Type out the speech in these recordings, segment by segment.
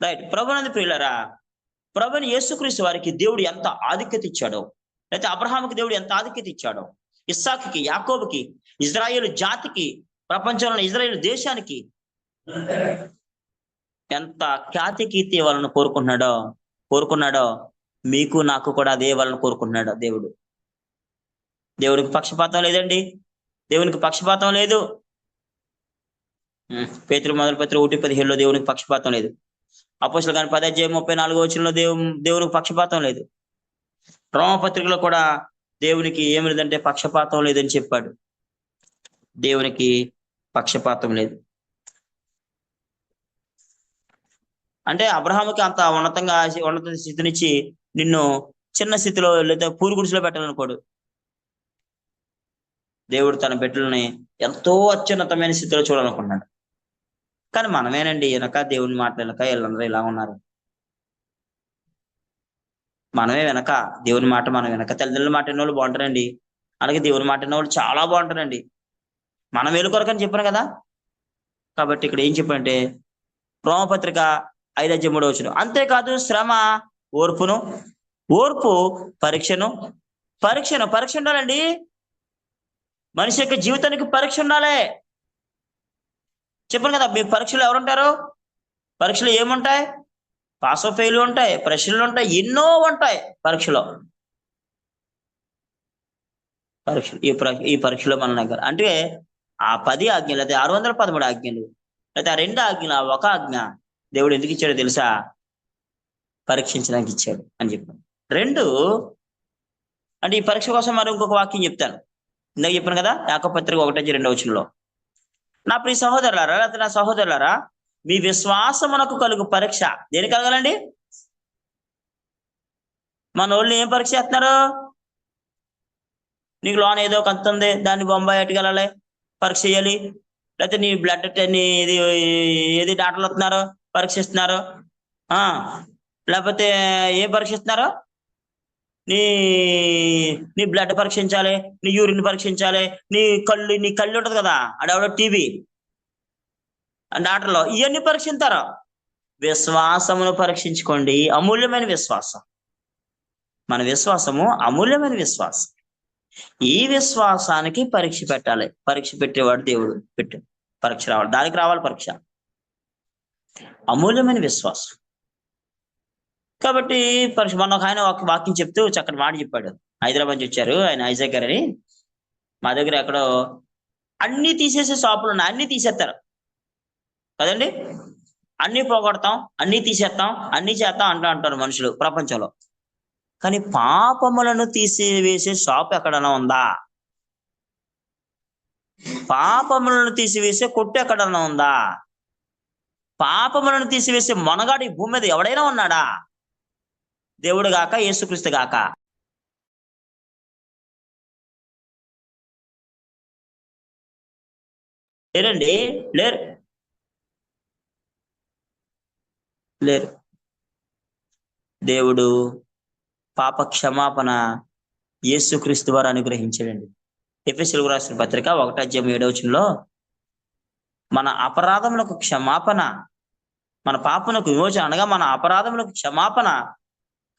Right ప్రభునంది ప్రియులరా ప్రభుని యేసుక్రీస్తు వారికి దేవుడు ఎంత ఆధిక్యత ఇచ్చాడో లేకపోతే అబ్రహాముకి దేవుడు ఎంత ఆధిక్యత ఇచ్చాడో ఇస్సాక్కి యాకోబుకి ఇజ్రాయేల్ జాతికి ప్రపంచంలో ఇజ్రాయేల్ దేశానికి ఎంత ఖ్యాతి కీర్తి వాళ్ళను కోరుకుంటున్నాడో కోరుకున్నాడో మీకు నాకు కూడా అదే వాళ్ళని కోరుకుంటున్నాడు దేవుడు. దేవుడికి పక్షపాతం లేదండి. దేవునికి పక్షపాతం లేదు. పేతురు మొదలు పత్రి ఒకటి పదిహేడులో దేవునికి పక్షపాతం లేదు. అపోసలు కానీ పదధ్యాయం ముప్పై నాలుగో వచ్చినలో దేవు దేవునికి పక్షపాతం లేదు. రోమపత్రికలో కూడా దేవునికి ఏమి లేదంటే పక్షపాతం లేదని చెప్పాడు. దేవునికి పక్షపాతం లేదు. అంటే అబ్రహాముకి అంత ఉన్నతంగా ఉన్నత స్థితినిచ్చి నిన్ను చిన్న స్థితిలో లేదా పూరుగుడిసిలో పెట్టాలనుకోడు. దేవుడు తన బిడ్డలని ఎంతో అత్యున్నతమైన స్థితిలో చూడాలనుకున్నాడు కానీ మనమేనండి వెనక దేవుని మాట వెనక వీళ్ళందరూ ఇలా ఉన్నారు. మనమే వెనక దేవుని మాట మనం వెనక తల్లిదండ్రుల మాట వాళ్ళు బాగుంటారండి. అలాగే దేవుని మాట వాళ్ళు చాలా బాగుంటారండి. మనం వేలుకొరకని చెప్పాను కదా? కాబట్టి ఇక్కడ ఏం చెప్పంటే రోమపత్రిక ఐదజ్య మూడో వచ్చిన అంతేకాదు శ్రమ ఓర్పును ఓర్పు పరీక్షను పరీక్షను పరీక్ష ఉండాలండి. మనిషి యొక్క జీవితానికి పరీక్ష ఉండాలి. చెప్పాను కదా మీ పరీక్షలు ఎవరుంటారు? పరీక్షలు ఏముంటాయి? పాస్ ఆఫ్ ఫెయిల్ ఉంటాయి ప్రశ్నలు ఉంటాయి ఎన్నో ఉంటాయి పరీక్షలో. పరీక్షలు ఈ ఈ పరీక్షలో మన దగ్గర అంటే ఆ పది ఆజ్ఞలు అయితే ఆరు వందల పదమూడు ఆజ్ఞలు అయితే ఆ రెండు ఆజ్ఞలు ఆ ఒక ఆజ్ఞ దేవుడు ఎందుకు ఇచ్చాడో తెలుసా? పరీక్షించడానికి ఇచ్చాడు అని చెప్పాను రెండు అంటే ఈ పరీక్ష కోసం మరి ఇంకొక వాక్యం చెప్తాను. ఇందాక చెప్పాను కదా యాకపత్రిక ఒకటి రెండో వచనంలో. నా ప్రియ సహోదరులారా లేకపోతే నా సహోదరులారా మీ విశ్వాసమునకు కలుగు పరీక్ష. దేని కలగాలండి? మన వాళ్ళు ఏం పరీక్ష చేస్తున్నారు? నీకు లోన్ ఏదో కొంత ఉంది దాన్ని బొంబాయి ఎట్టుకెళ్ళాలి పరీక్ష చేయాలి. లేకపోతే నీ బ్లడ్ నీ ఇది ఏది డాక్టర్లు వస్తున్నారు పరీక్షిస్తున్నారు ఆ లేకపోతే ఏం పరీక్షిస్తున్నారు నీ నీ బ్లడ్ పరీక్షించాలి నీ యూరిన్ పరీక్షించాలి నీ కళ్ళు నీ కళ్ళు ఉంటుంది కదా అడెవడో టీవీ డాక్టర్లో ఇవన్నీ పరీక్షించారు విశ్వాసమును పరీక్షించుకోండి అమూల్యమైన విశ్వాసం. మన విశ్వాసము అమూల్యమైన విశ్వాసం. ఈ విశ్వాసానికి పరీక్ష పెట్టాలి. పరీక్ష పెట్టేవాడు దేవుడు పెట్టు. పరీక్ష రావాలి. దానికి రావాలి పరీక్ష. అమూల్యమైన విశ్వాసం. కాబట్టి పరీక్ష మొన్న ఒక ఆయన ఒక వాక్యం చెప్తూ చక్కటి మాట చెప్పాడు. హైదరాబాద్ నుంచి వచ్చారు. ఆయన ఐజాక్ గారు అని. మా దగ్గర ఎక్కడో అన్ని తీసేసే షాపులు ఉన్నాయి. అన్ని తీసేస్తారు. కదండి? అన్ని పోగొడతాం అన్ని తీసేస్తాం అన్ని చేస్తాం అంటూ అంటారు మనుషులు ప్రపంచంలో. కానీ పాపములను తీసివేసే షాప్ ఎక్కడైనా ఉందా? పాపములను తీసివేసే కొట్టు ఎక్కడైనా ఉందా? పాపములను తీసివేసే మొనగాడు ఈ భూమి మీద ఎవడైనా ఉన్నాడా? దేవుడు గాక యేసుక్రీస్తు గాక. లేరండి? లేరు. లేరు. దేవుడు పాప క్షమాపణ యేసుక్రీస్తు వారు అనుగ్రహించాడండి. ఎఫ్ఎస్ఎల్ రాసిన పత్రిక ఒకటాజ్యం అధ్యాయం ఏడవచనంలో మన అపరాధములకు క్షమాపణ మన పాపములకు విమోచన అనగా మన అపరాధములకు క్షమాపణ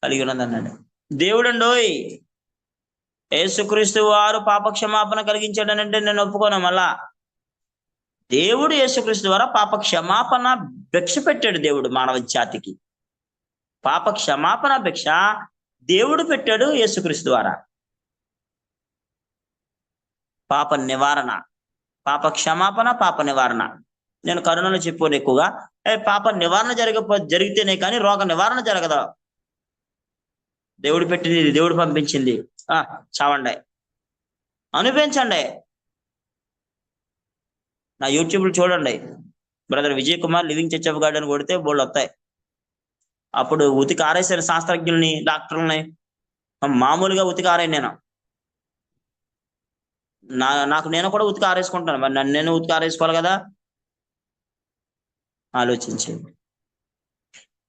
కలిగి ఉన్నదన్నాడు దేవుడండోయ్ యేసుక్రీస్తు వారు పాప క్షమాపణ కలిగించాడనంటే నేను ఒప్పుకోను మళ్ళా. దేవుడు యేసుక్రీస్తు ద్వారా పాప క్షమాపణ భిక్ష పెట్టాడు దేవుడు మానవ జాతికి. పాప క్షమాపణ భిక్ష దేవుడు పెట్టాడు యేసుక్రీస్తు ద్వారా. పాప నివారణ పాప క్షమాపణ పాప నివారణ. నేను కరుణలో చెప్పాను ఎక్కువగా ఏ పాప నివారణ జరగపో జరిగితేనే కానీ రోగ నివారణ జరగదు. దేవుడు పెట్టింది ఇది, దేవుడు పంపించింది. ఆ చావండి. అనిపించండి నా యూట్యూబ్లు చూడండి. Brother Vijay Kumar living church of garden కొడితే బోళ్ళు వస్తాయి. అప్పుడు ఉతికి ఆరేసారు శాస్త్రజ్ఞుల్ని డాక్టర్లని. మామూలుగా ఉతికి ఆరాను నేను. నా నాకు నేను కూడా ఉతికి ఆరేసుకుంటాను. మరి నన్ను నేను ఉతికి ఆరేసుకోవాలి కదా? ఆలోచించండి.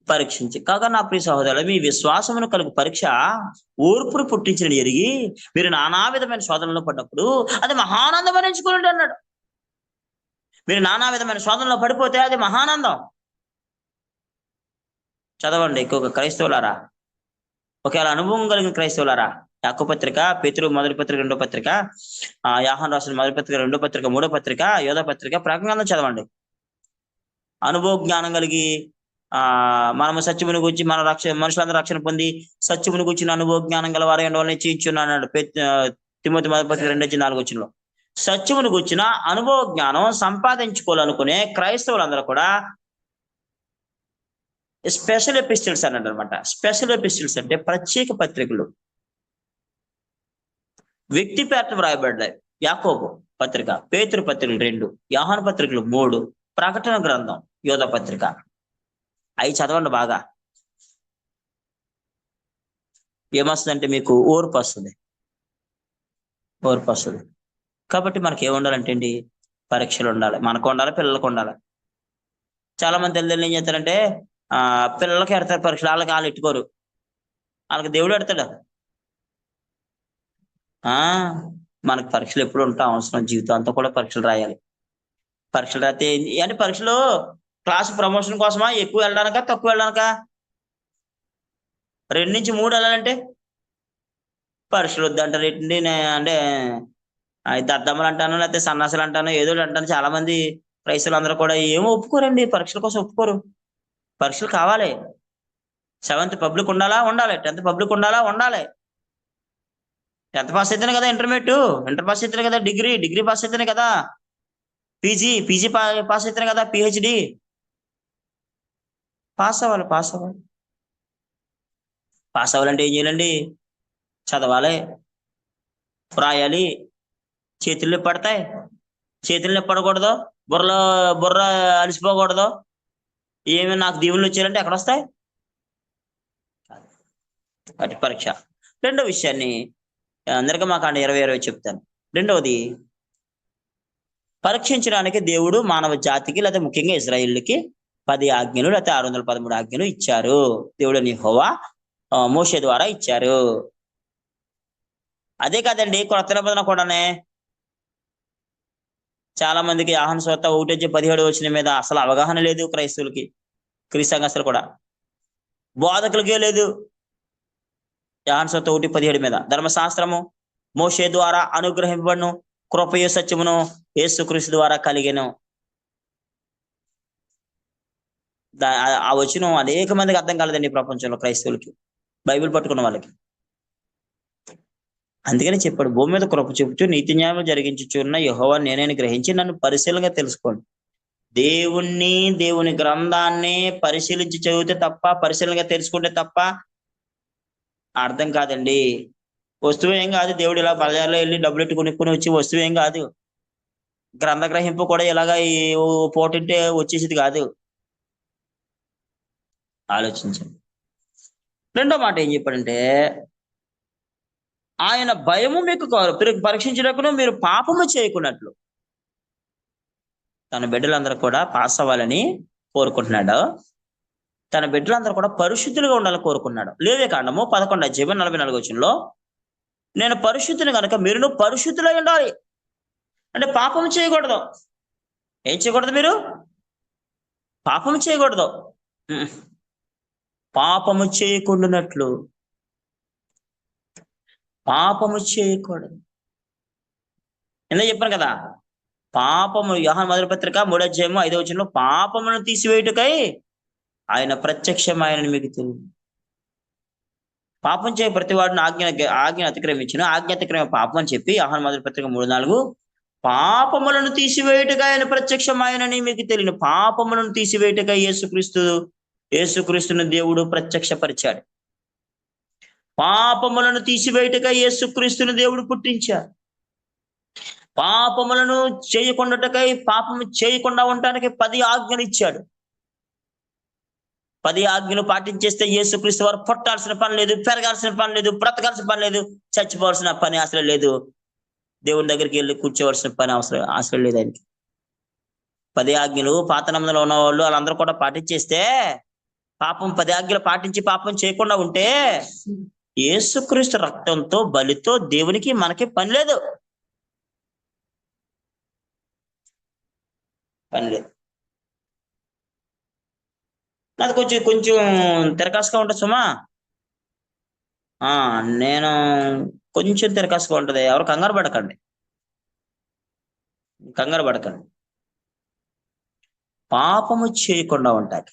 పరీక్షించి. కాగా నా ప్రియ సహోదరులు మీ విశ్వాసమును కలుగు పరీక్ష ఓర్పును పుట్టించిన ఎరిగి మీరు నానా విధమైన శోధనలో పడ్డప్పుడు అది మహానందం భరించుకోండి అన్నాడు. మీరు నానా విధమైన శోధనలో పడిపోతే అది మహానందం. చదవండి ఎక్కువగా క్రైస్తవులారా. ఒకవేళ అనుభవం కలిగిన క్రైస్తవులారా యాకో పత్రిక పేతురు మొదటి పత్రిక రెండో పత్రిక ఆ యాహన్ రాసిన మొదటి పత్రిక రెండో పత్రిక మూడో పత్రిక యోధ పత్రిక ప్రకటన చదవండి. అనుభవ జ్ఞానం కలిగి ఆ మనము సత్యమును గురించి మన రక్ష మనుషులందరూ రక్షణ పొంది సత్యమును గురించిన అనుభవ జ్ఞానం గల వారు ఎండవల్ని చేయించున్నాడు తిమ్మతి మొదటి పత్రిక రెండు వచ్చి నాలుగు వచ్చినలో. సత్యమును గురించిన అనుభవ జ్ఞానం సంపాదించుకోవాలనుకునే క్రైస్తవులందరూ కూడా స్పెషల్ ఎపిస్టిల్స్ అన్నాడు అనమాట స్పెషల్ ఎపిస్టిల్స్ అంటే ప్రత్యేక పత్రికలు. వ్యక్తి పేర్లు వ్రాయబడ్డాయి. యాకోబు పత్రిక పేతురు పత్రికలు రెండు యాహన పత్రికలు మూడు ప్రకటన గ్రంథం యోధ పత్రిక. అవి చదవండి బాగా. ఏమొస్తుందంటే మీకు ఓర్పు వస్తుంది. ఓర్పు వస్తుంది. కాబట్టి మనకి ఏముండాలంటే అండి పరీక్షలు ఉండాలి. మనకు ఉండాలి పిల్లలకు ఉండాలి. చాలా మంది తల్లిదండ్రులు ఏం చేస్తారంటే ఆ పిల్లలకి ఎడతారు పరీక్షలు వాళ్ళకి వాళ్ళు ఇట్టుకోరు. వాళ్ళకి దేవుడు ఎడతాడు ఆ మనకు పరీక్షలు ఎప్పుడు ఉంటా అవసరం జీవితం అంతా కూడా పరీక్షలు రాయాలి. పరీక్షలు రాస్తే అంటే పరీక్షలు క్లాస్ ప్రమోషన్ కోసమా? ఎక్కువ వెళ్ళడానికా? తక్కువ వెళ్ళడానికా? రెండు నుంచి మూడు వెళ్ళాలంటే? పరీక్షలు వద్దంటారు ఏంటి అంటే దద్దమ్మలు అంటాను లేకపోతే సన్నాసులు అంటాను ఏదో ఒకటి అంటాను చాలా మంది క్రైస్తవులు అందరూ కూడా ఏమో ఒప్పుకోరండి పరీక్షల కోసం ఒప్పుకోరు. పరీక్షలు కావాలి. సెవెంత్ పబ్లిక్ ఉండాలా? ఉండాలి. టెన్త్ పబ్లిక్ ఉండాలా? ఉండాలి. టెన్త్ పాస్ అయితేనే కదా ఇంటర్మీడియట్? ఇంటర్ పాస్ అయితేనే కదా డిగ్రీ? డిగ్రీ పాస్ అయితేనే కదా పీజీ? పీజీ పాస్ అయితేనే కదా పిహెచ్డి? పాస్ అవ్వాలి పాస్ అవ్వాలి పాస్ అవ్వాలంటే ఏం చేయాలండి? చదవాలి. రాయాలి చేతుల్ని పడతాయి. చేతుల్లో పడకూడదు. బుర్ర బుర్ర అలసిపోకూడదు. ఏమి నాకు దీవులు వచ్చారంటే ఎక్కడ వస్తాయి? అటు పరీక్ష. రెండో విషయాన్ని అందరికీ మాకు ఇరవై ఇరవై చెప్తాను. రెండవది పరీక్షించడానికి దేవుడు మానవ జాతికి లేదా ముఖ్యంగా ఇజ్రాయిల్కి పది ఆజ్ఞలు లేకపోతే ఆరు వందల పదమూడు ఆజ్ఞలు ఇచ్చారు. దేవుడు నిహోవా మోషే ద్వారా ఇచ్చారు. అదే కాదండి కొత్త నిబంధన కూడానే చాలా మందికి ఆహ్వాన స్వత ఒకటి వచ్చి పదిహేడు వచ్చిన మీద అసలు అవగాహన లేదు క్రైస్తవులకి అసలు కూడా. బోధకులకే లేదు యాహన్ స్వత ఒకటి పదిహేడు మీద. ధర్మశాస్త్రము మోషే ద్వారా అనుగ్రహింపబడును కృపయ సత్యమును యేసుక్రీస్తు ద్వారా కలిగెను. ఆ- వచనం వచ్చిన అనేక మందికి అర్థం కాలేదండి ప్రపంచంలో క్రైస్తవులకి బైబిల్ పట్టుకున్న వాళ్ళకి. అందుకని చెప్పాడు భూమి మీద కృప చెబుతూ నీతి న్యాయం జరిగించుచున్న యహోవా నేనని గ్రహించి నన్ను పరిశీలనగా తెలుసుకోండి. దేవుణ్ణి దేవుని గ్రంథాన్ని పరిశీలించి చదివితే తప్ప పరిశీలనగా తెలుసుకుంటే తప్ప అర్థం కాదండి. వస్తువు ఏం కాదు దేవుడు ఇలా బజార్లో వెళ్ళి డబ్బులు ఎట్టు వచ్చి వస్తువు ఏం కాదు. గ్రంథ గ్రహింపు కూడా ఇలాగా ఈ ఓ పోటుంటే వచ్చేసేది కాదు. ఆలోచించండి. రెండో మాట ఏం చెప్పాడంటే ఆయన భయము మీకు కావాలి మీరు పాపము చేయకున్నట్లు. తన బిడ్డలందరూ కూడా పాస్ అవ్వాలని కోరుకుంటున్నాడు. తన బిడ్డలందరూ కూడా పరిశుద్ధులుగా ఉండాలని కోరుకున్నాడు లేవే కాండము పదకొండు అధ్యాయం నలభై నాలుగు వచ్చినలో నేను పరిశుద్ధిని కనుక మీరును పరిశుద్ధులై ఉండాలి. అంటే పాపం చేయకూడదు. ఏం చేయకూడదు మీరు? పాపం చేయకూడదు. పాపము చేయకుండానట్లు పాపము చేయకూడదు ఎంత చెప్పాను కదా పాపము యోహాన్ మొదటి పత్రిక మూడో అధ్యాయము ఐదో వచ్చిన పాపమును తీసివేయుటకై ఆయన ప్రత్యక్షం ఆయన మీకు తెలియదు పాపం చేయ ప్రతి వాడిని ఆజ్ఞ ఆజ్ఞ అతిక్రమించిన. ఆజ్ఞ అతిక్రమ పాపం అని చెప్పి యోహాన్ మొదటి పత్రిక మూడు నాలుగు పాపములను తీసివేయుటగా ఆయన ప్రత్యక్షం ఆయనని మీకు తెలియను. పాపములను తీసివేయుటగా యేసుక్రీస్తు యేసుక్రీస్తుని దేవుడు ప్రత్యక్షపరిచాడు. పాపములను తీసివేయటగా యేసుక్రీస్తుని దేవుడు పుట్టించాడు. పాపములను చేయకుండాటకై పాపము చేయకుండా ఉండటానికి పది ఆజ్ఞలు ఇచ్చాడు. పది ఆజ్ఞలు పాటించేస్తే యేసుక్రీస్తు వారు పుట్టాల్సిన పని లేదు పెరగాల్సిన పని లేదు బ్రతకాల్సిన పని లేదు చచ్చిపోవాల్సిన పని అసలు లేదు. దేవుని దగ్గరికి వెళ్ళి కూర్చోవలసిన పని అవసరం అసలు లేదు ఆయనకి. పది ఆజ్ఞలు పాత నమ్మలో ఉన్న వాళ్ళు వాళ్ళందరూ కూడా పాటించేస్తే పాపం పది ఆజ్ఞలు పాటించి పాపం చేయకుండా ఉంటే యేసుక్రీస్తు రక్తంతో బలితో దేవునికి మనకి పని లేదు. పని లేదు. అది కొంచెం కొంచెం తిరకాసుగా ఉంటుంది సుమా. ఆ నేను కొంచెం తిరకాసుగా ఉంటుంది. ఎవరు కంగారు పడకండి. కంగారు పడకండి. పాపము చేయకుండా ఉంటాయి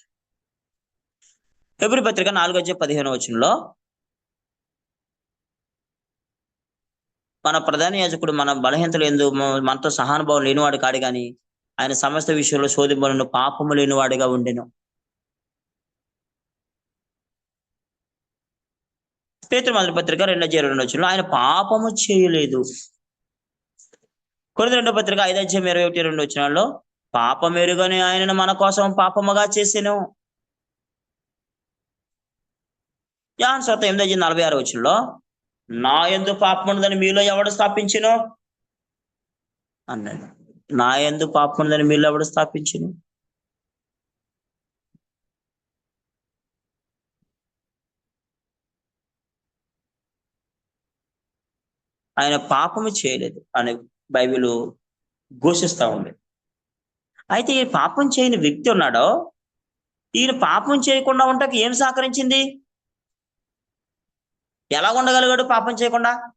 ఫిబ్రి పత్రిక నాలుగో వచ్చే పదిహేను వచనంలో మన ప్రధాన యాజకుడు మన బలహీనతలు ఎందు మనతో సహానుభావం లేనివాడు కాడు గాని ఆయన సమస్త విషయంలో శోధింపలను పాపము లేనివాడిగా ఉండెను. పేతృ మొదటి పత్రిక రెండో జీరో రెండు వచ్చిన ఆయన పాపము చేయలేదు. కొన్ని రెండో పత్రిక ఐదో అధ్యాయం ఇరవై ఒకటి రెండు వచ్చినాల్లో పాపమెరుగని ఆయనను మన కోసం పాపముగా చేసాను. యాన్ సొత్త ఎనిమిది నలభై ఆరు వచ్చినలో నా ఎందు పాపం ఉందని మీలో ఎవడు స్థాపించను? అన్నాడు నా ఎందు పాపముందని మీలో ఎవడు స్థాపించను? ఆయన పాపము చేయలేదు అని బైబిల్ ఘోషిస్తా ఉంది. అయితే ఈ పాపం చేయని వ్యక్తి ఉన్నాడో ఈయన పాపం చేయకుండా ఉంటాకి ఏం సహకరించింది? ఎలా ఉండగలిగాడు పాపం చేయకుండా?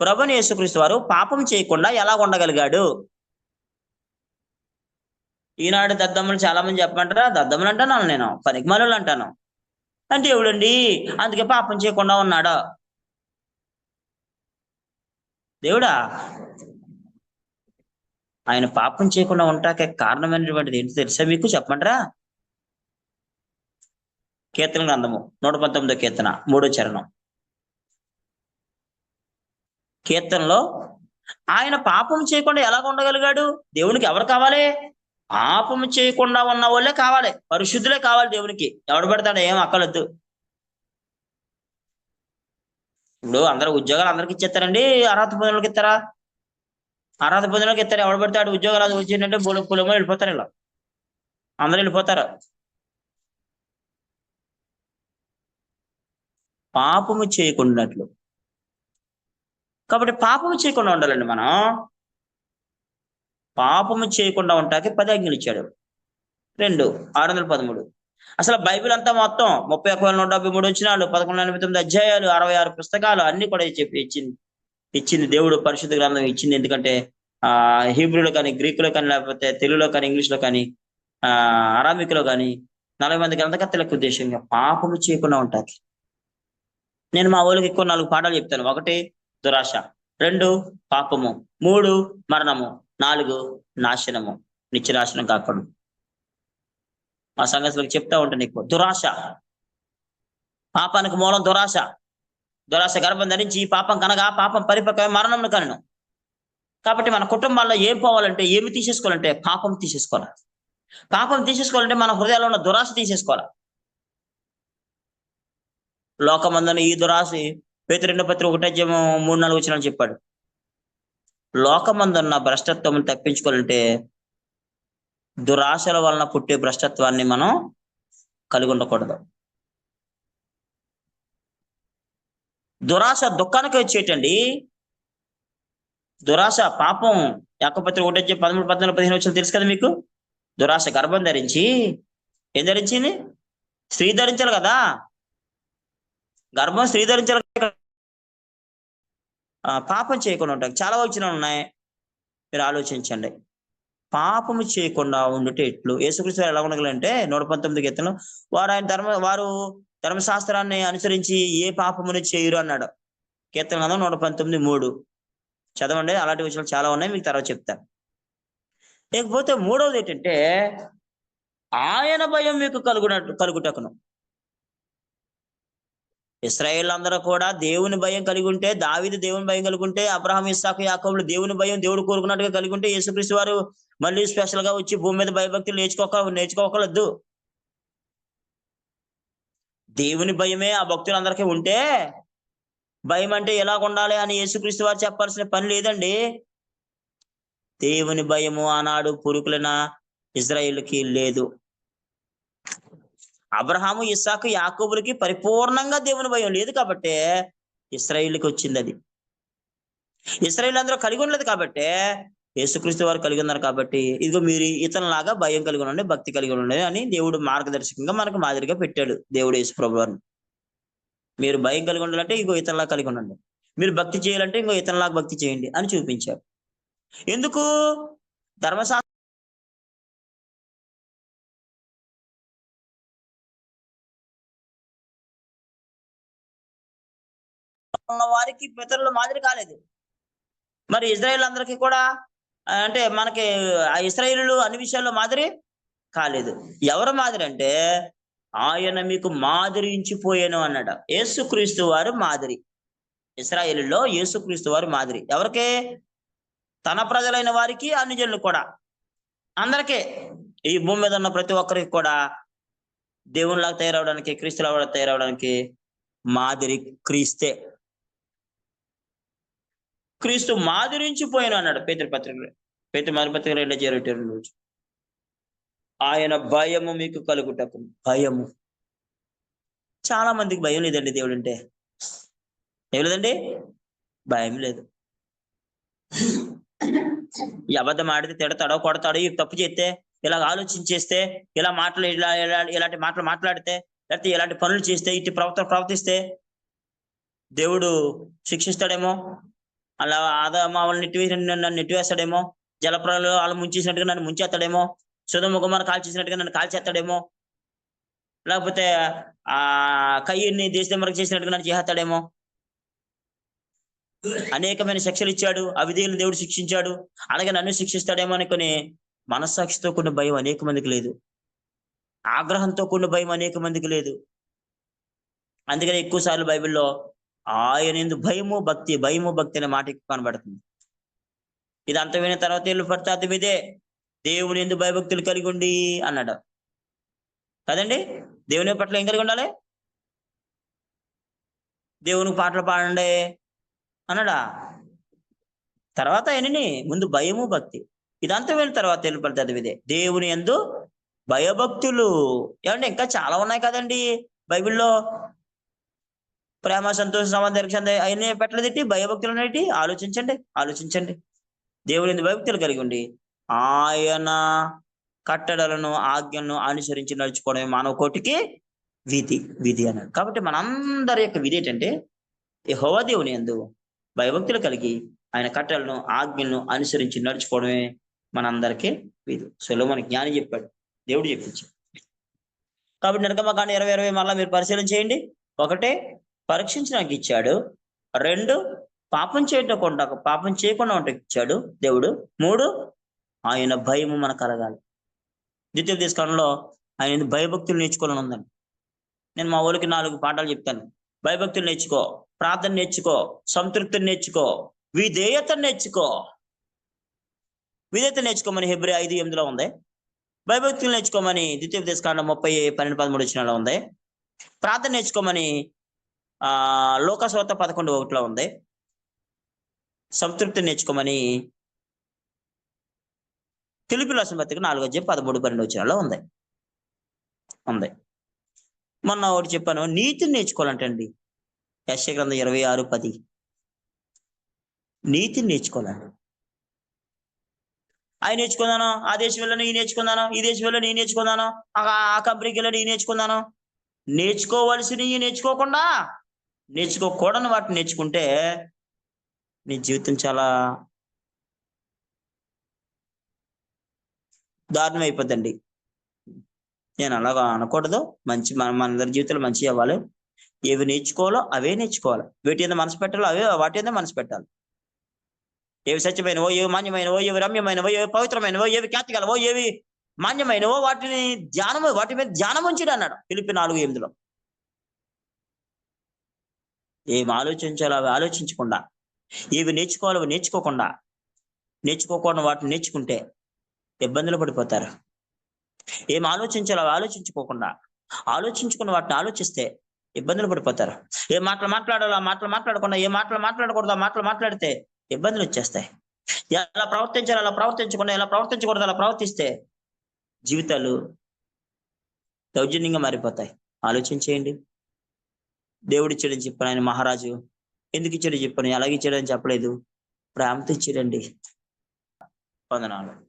ప్రభుని యేసుక్రీస్తు వారు పాపం చేయకుండా ఎలా ఉండగలిగాడు? ఈనాడు దద్దమ్మలు చాలా మంది చెప్పమంటారా? దద్దమ్మలు అంటాను నేను పనికిమాలు అంటాను. అంటే ఎవడండి అందుకే పాపం చేయకుండా ఉన్నాడా? దేవుడా ఆయన పాపం చేయకుండా ఉంటాకే కారణమైనటువంటిది ఏంటి తెలుసా మీకు? చెప్పమంటారా? కీర్తన గ్రంథము నూట పంతొమ్మిదో కీర్తన మూడో చరణం. కీర్తనలో ఆయన పాపం చేయకుండా ఎలాగ ఉండగలిగాడు? దేవునికి ఎవరు కావాలి? పాపం చేయకుండా ఉన్న వాళ్ళే కావాలి. పరిశుద్ధులే కావాలి దేవునికి. ఎవడు పెడతాడు? ఏం అక్కలొద్దు ఇప్పుడు అందరూ ఉద్యోగాలు అందరికి ఇచ్చేస్తారండి. అర్హత పొందినకి ఇస్తారా? అర్హత పొందినకి ఇస్తారు? ఎవడు పెడతాడు? ఉద్యోగాలు అది వచ్చిందంటే పొలం పొలమో వెళ్ళిపోతారు ఇలా. అందరూ వెళ్ళిపోతారు. పాపము చేయకుండాట్లు కాబట్టి పాపము చేయకుండా ఉండాలండి మనం. పాపము చేయకుండా ఉంటాకి పది ఆజ్ఞలు ఇచ్చాడు. రెండు ఆరు వందల పదమూడు. అసలు బైబిల్ అంతా మొత్తం ముప్పై ఒక వేల నూట డెబ్బై మూడు వచ్చినాలు పదకొండు ఎనభై తొమ్మిది అధ్యాయాలు అరవై ఆరు పుస్తకాలు అన్ని కూడా చెప్పి ఇచ్చింది. ఇచ్చింది దేవుడు పరిశుద్ధ గ్రంథం ఇచ్చింది. ఎందుకంటే ఆ హీబ్రూలో కానీ గ్రీకులో కానీ లేకపోతే తెలుగులో కానీ ఇంగ్లీష్లో కానీ ఆ అరామిక్లో కానీ నలభై మంది గ్రంథకర్తలకు ఉద్దేశంగా పాపము చేయకుండా ఉంటుంది నేను మా ఊళ్ళకి ఎక్కువ నాలుగు పాఠాలు చెప్తాను. ఒకటి దురాశ. రెండు పాపము. మూడు మరణము. నాలుగు నాశనము. నిత్యనాశనం కాకుండా మా సంగతులకు చెప్తా ఉంటాను నీకు. దురాశ. పాపానికి మూలం దురాశ. దురాశ గర్భం ధరించి ఈ పాపం కనగా పాపం పరిపక్వమే మరణంను కనను. కాబట్టి మన కుటుంబాల్లో ఏం పోవాలంటే ఏమి తీసేసుకోవాలంటే పాపం తీసేసుకోవాలి. పాపం తీసేసుకోవాలంటే మన హృదయాల్లో ఉన్న దురాశ తీసేసుకోవాలి. లోకమందని ఈ దురాశ పేతి రెండో పత్రి ఒకటే మూడు నాలుగు వచ్చిన చెప్పాడు. లోకమందున్న భ్రష్టత్వం తప్పించుకోవాలంటే దురాశల వలన పుట్టే భ్రష్టత్వాన్ని మనం కలిగి ఉండకూడదు. దురాశ దుఃఖానికి వచ్చేటండి దురాశ పాపం యాకపత్రి ఒకటి పదమూడు పద్నాలుగు పదిహేను వచ్చిన తెలుసు కదా మీకు? దురాశ గర్భం ధరించి ఏం ధరించింది? స్త్రీ ధరించాలి కదా. గర్భం స్త్రీ ధరించాలి పాపం చేయకుండా ఉంటాయి చాలా వచ్చిన ఉన్నాయి. మీరు ఆలోచించండి. పాపము చేయకుండా ఉండుట ఎట్లు? యేసుకృష్ణ ఎలా ఉండగలంటే నూట పంతొమ్మిది కీర్తనలు వారు ఆయన ధర్మ వారు ధర్మశాస్త్రాన్ని అనుసరించి ఏ పాపమును చేయరు? అన్నాడు. కీర్తన కదా నూట పంతొమ్మిది మూడు. చదవండి. అలాంటి విషయాలు చాలా ఉన్నాయి. మీకు తర్వాత చెప్తాను లేకపోతే మూడవది ఏంటంటే ఆయన భయం మీకు కలుగున కలుగుటకును. ఇస్రాయేల్ అందరూ కూడా దేవుని భయం కలిగి ఉంటే దావిది దేవుని భయం కలిగి ఉంటే అబ్రహం ఇస్సాకు యాకోబులు దేవుని భయం దేవుడు కోరుకున్నట్టుగా కలిగి ఉంటే యేసుక్రీస్తు వారు మళ్ళీ స్పెషల్గా వచ్చి భూమి మీద భయభక్తులు నేర్చుకోక నేర్చుకోకలద్దు. దేవుని భయమే ఆ భక్తులందరికీ ఉంటే భయం అంటే ఎలా ఉండాలి అని యేసుక్రీస్తు వారు చెప్పాల్సిన పని లేదండి. దేవుని భయము ఆనాడు పురుకులన ఇజ్రాయిల్కి లేదు. అబ్రహాము ఇస్సాకు యాకోబులకి పరిపూర్ణంగా దేవుని భయం లేదు కాబట్టి ఇస్రాయిల్కి వచ్చింది అది. ఇస్రాయిల్ అందరూ కలిగి ఉండలేదు కాబట్టి యేసుక్రీస్తు వారు కలిగి ఉన్నారు కాబట్టి ఇదిగో మీరు ఇతనిలాగా భయం కలిగి ఉండండి భక్తి కలిగి ఉండండి అని దేవుడు మార్గదర్శకంగా మనకు మాదిరిగా పెట్టాడు దేవుడు యేసు ప్రభు మీరు భయం కలిగి ఉండాలంటే ఇంకో ఇతరులా కలిగి ఉండండి. మీరు భక్తి చేయాలంటే ఇంకో ఇతరులాగా భక్తి చేయండి అని చూపించారు ఎందుకు? ధర్మశాస్త్ర వారికి పితరులు మాదిరి కాలేదు. మరి ఇజ్రాయిల్ అందరికీ కూడా అంటే మనకి ఆ అన్ని విషయాల్లో మాదిరి కాలేదు. ఎవరు మాదిరి అంటే ఆయన మీకు మాదిరి ఇచ్చిపోయాను అన్నాడు. యేసుక్రీస్తు వారు మాదిరి. ఇస్రాయేలులో యేసుక్రీస్తు వారు మాదిరి. ఎవరికే? తన ప్రజలైన వారికి అనుజనులు కూడా. అందరికీ. ఈ భూమి మీద ఉన్న ప్రతి ఒక్కరికి కూడా దేవునిలాగా తయారవడానికి క్రీస్తులాగా తయారవడానికి మాదిరి క్రీస్తే. క్రీస్తు మాదిరించిపోయాను అన్నాడు పేతృ పత్రికలో. పేతృ మరి పత్రిక రెండో చేరటి రోజు ఆయన భయము మీకు కలుగుటకు భయము. చాలా మందికి భయం లేదండి దేవుడు అంటే ఏం లేదండి? భయం లేదు. ఈ అబద్ధం ఆడితే తిడతాడో కొడతాడో ఈ తప్పు చేస్తే ఇలా ఆలోచించేస్తే ఇలా మాటలు ఇలా ఇలా ఇలాంటి మాటలు మాట్లాడితే లేకపోతే ఇలాంటి పనులు చేస్తే ఇటు ప్రవర్తన ప్రవర్తిస్తే దేవుడు శిక్షిస్తాడేమో? అలా ఆదా మామూలు నెట్టివేసి నన్ను నెట్టివేస్తాడేమో. జలప్రాలు వాళ్ళు ముంచేసినట్టుగా నన్ను ముంచేస్తాడేమో. సుధముఖమాన కాల్చేసినట్టుగా నన్ను కాల్చేస్తాడేమో లేకపోతే ఆ కయ్యని దేశమరకు చేసినట్టుగా నన్ను చేస్తాడేమో. అనేకమైన శిక్షలు ఇచ్చాడు. అవిధేయులు దేవుడు శిక్షించాడు. అలాగే నన్ను శిక్షిస్తాడేమో అని కొన్ని మనస్సాక్షితో కూడిన భయం అనేక మందికి లేదు. ఆగ్రహంతో కూడిన భయం అనేక మందికి లేదు. అందుకని ఎక్కువ సార్లు బైబిల్లో ఆయన ఎందు భయము భక్తి భయము భక్తి అనే మాట ఎక్కువ కనబడుతుంది. ఇది అంత విన్న తర్వాత ఇల్లు పడితే అది మీదే దేవుని ఎందు భయభక్తులు కలిగి ఉండి అన్నాడు. కదండి? దేవుని పట్ల ఏం కలిగి ఉండాలి? దేవునికి పాటలు పాడండి అన్నాడా? తర్వాత ఆయనని ముందు భయము భక్తి. ఇదంతా విన్న తర్వాత ఇల్లు పడితే ఇదే దేవుని ఎందు భయభక్తులు. ఏమంటే ఇంకా చాలా ఉన్నాయి కదండి బైబిల్లో. ప్రేమ సంతోష సమాధానం అవన్నీ పెట్టలేదేంటి భయభక్తులు అనేటి ఆలోచించండి ఆలోచించండి. దేవుని ఎందు భయభక్తులు కలిగి ఉండి ఆయన కట్టడలను ఆజ్ఞలను అనుసరించి నడుచుకోవడమే మానవ కోటికి విధి విధి అన్నాడు. కాబట్టి మనందరి యొక్క విధి ఏంటంటే ఈ హోవా దేవుని ఎందు భయభక్తులు కలిగి ఆయన కట్టలను ఆజ్ఞలను అనుసరించి నడుచుకోవడమే మనందరికీ విధి. మన జ్ఞాని చెప్పాడు. దేవుడు చెప్పించాడు. కాబట్టి నిర్గమకాండ ఇరవై ఇరవై మళ్ళీ మీరు పరిశీలన చేయండి. ఒకటే పరీక్షించడానికి ఇచ్చాడు. రెండు పాపం చేయకుండా పాపం చేయకుండా ఉండడానికి ఇచ్చాడు దేవుడు. మూడు ఆయన భయము మనకు కలగాలి. ద్వితీయ తీసుకాలంలో ఆయన భయభక్తులు నేర్చుకోవాలని ఉందండి. నేను మా ఊరికి నాలుగు పాఠాలు చెప్తాను. భయభక్తులు నేర్చుకో ప్రార్థన నేర్చుకో సంతృప్తిని నేర్చుకో విధేయత నేర్చుకో. విధేయత నేర్చుకోమని ఫిబ్రవరి ఐదు ఎనిమిదిలో ఉంది. భయభక్తులు నేర్చుకోమని ద్వితీయ తీసుకాండం ముప్పై పన్నెండు పదమూడు వచ్చినలో ఉంది. ప్రార్థన నేర్చుకోమని ఆ పదకొండు ఒకటిలో ఉంది. సంతృప్తి నేర్చుకోమని తెలుపు రాసిన పత్రిక నాలుగు వచ్చి పదమూడు పన్నెండు వచ్చినాలో ఉంది. ఉంది. మొన్న ఒకటి చెప్పాను నీతిని నేర్చుకోవాలంటండి. యశ్య గ్రంథం ఇరవై ఆరు పది. నీతిని నేర్చుకోవాలండి. అవి నేర్చుకున్నాను ఆ దేశం వెళ్ళను ఈ నేర్చుకున్నాను ఈ దేశం వెళ్ళను ఈ నేర్చుకున్నాను ఆ ఆ కంపెనీకి వెళ్ళను ఈ నేర్చుకున్నాను నేర్చుకోవలసినవి నేర్చుకోకుండా నేర్చుకోకూడని వాటిని నేర్చుకుంటే నీ జీవితం చాలా దారుణం అయిపోద్దండి. నేను అలాగా అనకూడదు. మంచి మన మనందరి జీవితంలో మంచి అవ్వాలి. ఏవి నేర్చుకోవాలో అవే నేర్చుకోవాలి. వీటి మీద మనసు పెట్టాలో అవే వాటి మీద మనసు పెట్టాలి. ఏవి సత్యమైనవో ఏవి మాన్యమైనవో ఏవి రమ్యమైనవో ఏవి పవిత్రమైనవో ఏవి ఖ్యాతిగలవో ఏవి మాన్యమైనవో వాటిని ధ్యానము వాటి మీద ధ్యానం ఉంచుడు అన్నాడు. పిలిపి నాలుగు ఎనిమిదిలో. ఏం ఆలోచించాలో అవి ఆలోచించకుండా ఏవి నేర్చుకోవాలో అవి నేర్చుకోకుండా నేర్చుకోకుండా వాటిని నేర్చుకుంటే ఇబ్బందులు పడిపోతారు. ఏం ఆలోచించాలో అవి ఆలోచించుకోకుండా ఆలోచించుకున్న వాటిని ఆలోచిస్తే ఇబ్బందులు పడిపోతారు. ఏ మాటలు మాట్లాడాలో ఆ మాటలు మాట్లాడకుండా ఏ మాటలు మాట్లాడకూడదు ఆ మాటలు మాట్లాడితే ఇబ్బందులు వచ్చేస్తాయి. ఎలా ప్రవర్తించాలో అలా ప్రవర్తించకుండా ఎలా ప్రవర్తించకూడదు అలా ప్రవర్తిస్తే జీవితాలు దౌర్జన్యంగా మారిపోతాయి. ఆలోచించేయండి. దేవుడు ఇచ్చాడని చెప్పాను ఆయన మహారాజు. ఎందుకు ఇచ్చాడని చెప్పాను ఎలాగ ఇచ్చాడని చెప్పలేదు. ప్రేమతో ఇచ్చాడండి. వందనాలు.